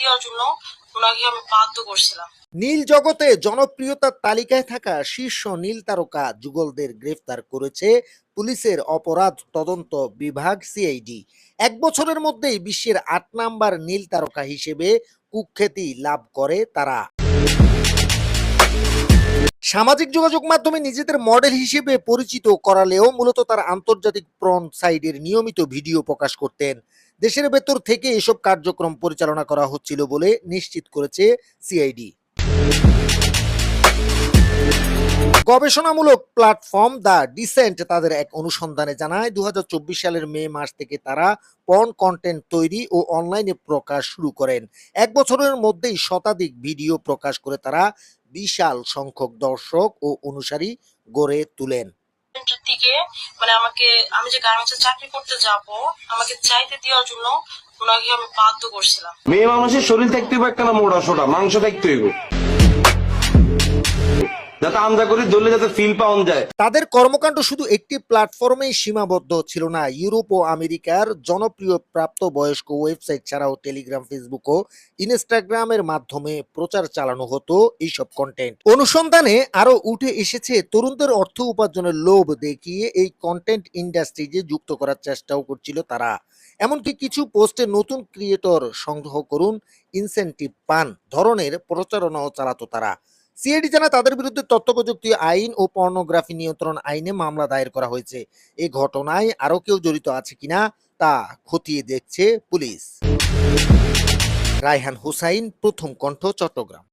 দেওয়ার জন্য ওনাকে আমি বাধ্য করছিলাম। নীল জগতে জনপ্রিয়তার তালিকায় থাকা শীর্ষ নীল তারকা যুগলদের গ্রেফতার করেছে পুলিশের অপরাধ তদন্ত বিভাগ সিআইডি। এক বছরের মধ্যেই বিশ্বের আট নাম্বার নীল তারকা হিসেবে কুখ্যাতি লাভ করে তারা। সামাজিক যোগাযোগ মাধ্যমে নিজেদের মডেল হিসেবে পরিচিত করালেও মূলত তার আন্তর্জাতিক প্রন সাইডের নিয়মিত ভিডিও প্রকাশ করতেন। দেশের ভেতর থেকে এসব কার্যক্রম পরিচালনা করা হচ্ছিল বলে নিশ্চিত করেছে সিআইডি। গবেষণামূলক প্ল্যাটফর্ম দ্য ডিসেন্ট তাদের এক অনুসন্ধানে জানায় দু হাজার চব্বিশ সালের মে মাস থেকে তারা পর্ন কন্টেন্ট তৈরি ও অনলাইনে প্রকাশ শুরু করেন। এক বছরের মধ্যেই শতাধিক ভিডিও প্রকাশ করে তারা বিশাল সংখ্যক দর্শক ও অনুসারী গড়ে তুলেন। এটার থেকে মানে আমাকে আমি যে গার্মেন্টসে চাকরি করতে যাব আমাকে চাইতে দেওয়ার জন্য ওনাকে আমি বাধ্য করছিলাম। মেয়ে মানুষের শরীর থাকতে হবে একটা না মোটা সোটা মাংস থাকতে হইব। যাতে আমজা করে ধরলে যাতে ফিল পাওয়া যায়। তাদের কর্মকাণ্ড শুধু একটি প্ল্যাটফর্মেই সীমাবদ্ধ ছিল না। ইউরোপ ও আমেরিকার জনপ্রিয় প্রাপ্তবয়স্ক ওয়েবসাইট ছাড়াও টেলিগ্রাম, ফেসবুক ও ইনস্টাগ্রামের মাধ্যমে প্রচার চালানো হতো এইসব কন্টেন্ট অনুসন্ধানে আরও উঠে এসেছে, তরুণদের অর্থ উপার্জনের লোভ দেখিয়ে এই কন্টেন্ট ইন্ডাস্ট্রিজে যুক্ত করার চেষ্টাও করছিল তারা। এমনকি কিছু পোস্টে নতুন ক্রিয়েটর সংগ্রহ করুন ইনসেন্টিভ পান। ধরনের প্রচারণাও চালাতো তারা। সিআইডি জানা তাদের বিরুদ্ধে তথ্য প্রযুক্তি আইন ও পর্নোগ্রাফি নিয়ন্ত্রণ আইনে মামলা দায়ের করা হয়েছে। এই ঘটনায় আরও কেউ জড়িত আছে কিনা তা খতিয়ে দেখছে পুলিশ। রায়হান হুসাইন, প্রথম কণ্ঠ, চট্টগ্রাম।